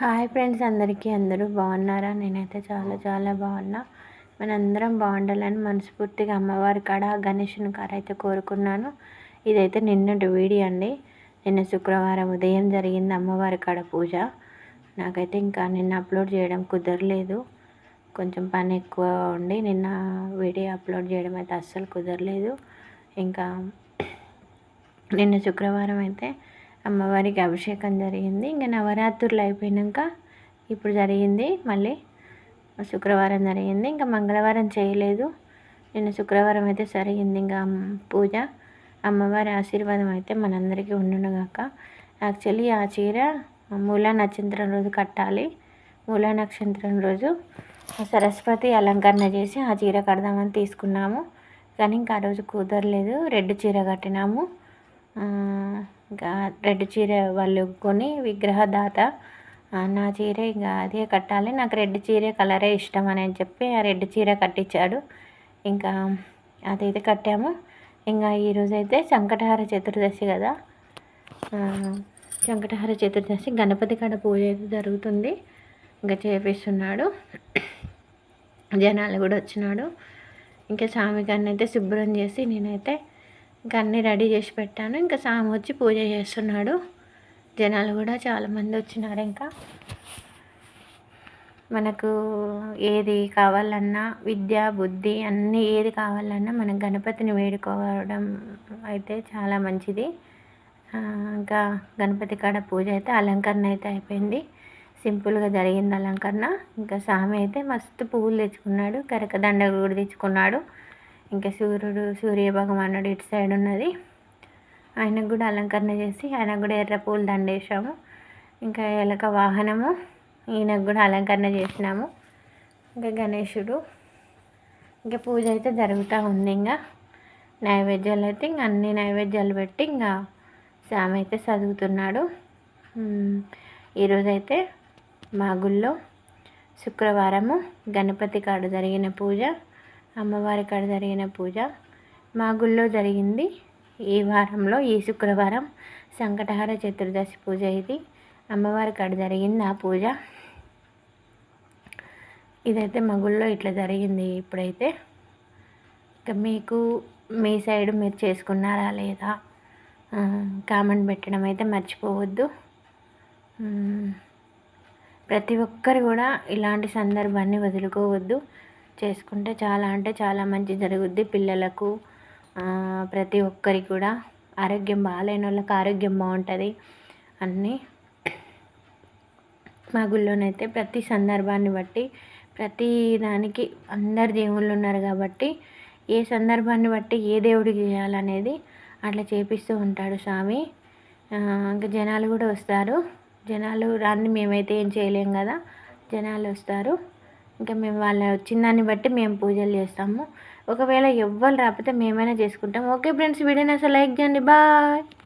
Hi friends అందరికీ అందరూ బాగున్నారా? నేనైతే చాలా చాలా బాగున్నా. మనందరం బాగుండాలని మనస్ఫూర్తిగా అమ్మవారి కాడ గణేషుని కాడ అయితే కోరుకున్నాను. ఇదైతే నిన్నటి వీడియో అండి. నిన్న శుక్రవారం ఉదయం జరిగింది అమ్మవారి కాడ పూజ. నాకైతే ఇంకా నిన్న అప్లోడ్ చేయడం కుదరలేదు. కొంచెం పని ఎక్కువ ఉండి నిన్న వీడియో అప్లోడ్ చేయడం అయితే అస్సలు కుదరలేదు. ఇంకా నిన్న శుక్రవారం అయితే అమ్మవారికి అభిషేకం జరిగింది. ఇంకా నవరాత్రులు అయిపోయినాక ఇప్పుడు జరిగింది. మళ్ళీ శుక్రవారం జరిగింది. ఇంకా మంగళవారం చేయలేదు. నిన్న శుక్రవారం అయితే జరిగింది. ఇంకా పూజ. అమ్మవారి ఆశీర్వాదం అయితే మనందరికీ ఉండునుగాక. యాక్చువల్లీ ఆ చీర మూలా నక్షత్రం రోజు కట్టాలి. మూలా నక్షత్రం రోజు సరస్వతి అలంకరణ చేసి ఆ చీర కడదామని తీసుకున్నాము. కానీ ఇంకా ఆ రోజు కుదరలేదు. రెడ్ చీర కట్టినాము. ఇంకా రెడ్ చీర వాళ్ళు కొని విగ్రహదాత నా చీర ఇంకా అదే కట్టాలి. నాకు రెడ్ చీర కలరే ఇష్టం అని చెప్పి ఆ రెడ్ చీర కట్టించాడు. ఇంకా అదైతే కట్టాము. ఇంకా ఈరోజైతే సంకటహార చతుర్దశి కదా. సంకటహార చతుర్దశి గణపతి కాడ పూజ అయితే జరుగుతుంది. ఇంకా చేపిస్తున్నాడు. జనాలు కూడా వచ్చినాడు ఇంకా స్వామి గారిని అయితే శుభ్రం చేసి నేనైతే ఇంకా అన్నీ రెడీ చేసి పెట్టాను. ఇంకా సామి వచ్చి పూజ చేస్తున్నాడు. జనాలు కూడా చాలామంది వచ్చినారు ఇంకా. మనకు ఏది కావాలన్నా విద్య బుద్ధి అన్నీ ఏది కావాలన్నా మనం గణపతిని వేడుకోవడం అయితే చాలా మంచిది. ఇంకా గణపతి కాడ పూజ అయితే అలంకరణ అయితే అయిపోయింది. సింపుల్గా జరిగింది అలంకరణ. ఇంకా సామి అయితే మస్తు పువ్వులు తెచ్చుకున్నాడు. కరకదండ కూడా తెచ్చుకున్నాడు. ఇంకా సూర్యుడు సూర్య భగవానుడు ఇటు సైడ్ ఉన్నది. ఆయనకు కూడా అలంకరణ చేసి ఆయనకు కూడా ఎర్ర పూలు దండేసాము ఇంకా ఎలక వాహనము ఈయనకు కూడా అలంకరణ చేసినాము. ఇంకా గణేశుడు ఇంకా పూజ అయితే జరుగుతూ ఉంది. ఇంకా నైవేద్యాలు అయితే ఇంకా అన్ని నైవేద్యాలు పెట్టి ఇంకా స్వామి అయితే చదువుతున్నాడు ఈరోజైతే మా గుళ్ళో శుక్రవారము గణపతి కాడు జరిగిన పూజ. అమ్మవారి కాడ జరిగిన పూజ. మా గుళ్ళో జరిగింది. ఈ వారంలో ఈ శుక్రవారం సంకటహార చతుర్దశి పూజ ఇది. అమ్మవారి కాడ జరిగింది ఆ పూజ. ఇదైతే మా గుళ్ళో ఇట్లా జరిగింది ఇప్పుడైతే. ఇక మీకు మీ సైడ్ మీరు చేసుకున్నారా లేదా? కామెంట్ పెట్టడం అయితే మర్చిపోవద్దు. ప్రతి ఒక్కరు కూడా ఇలాంటి సందర్భాన్ని వదులుకోవద్దు. చేసుకుంటే చాలా అంటే చాలా మంచి జరుగుద్ది. పిల్లలకు ప్రతి ఒక్కరికి కూడా ఆరోగ్యం బాగాలేని వాళ్ళకి ఆరోగ్యం బాగుంటుంది అన్నీ. మా గుళ్ళోనైతే ప్రతి సందర్భాన్ని బట్టి ప్రతి దానికి అందరు దేవుళ్ళు ఉన్నారు కాబట్టి ఏ సందర్భాన్ని బట్టి ఏ దేవుడికి చేయాలనేది అట్లా చేపిస్తూ ఉంటాడు స్వామి. ఇంకా జనాలు కూడా వస్తారు. జనాలు రాని మేమైతే ఏం చేయలేం కదా. జనాలు వస్తారు. ఇంకా మేము వాళ్ళ వచ్చిన బట్టి మేము పూజలు చేస్తాము. ఒకవేళ ఎవ్వరు రాకపోతే మేమైనా చేసుకుంటాం. ఓకే ఫ్రెండ్స్ వీడియోని అసలు లైక్ చేయండి. బాయ్.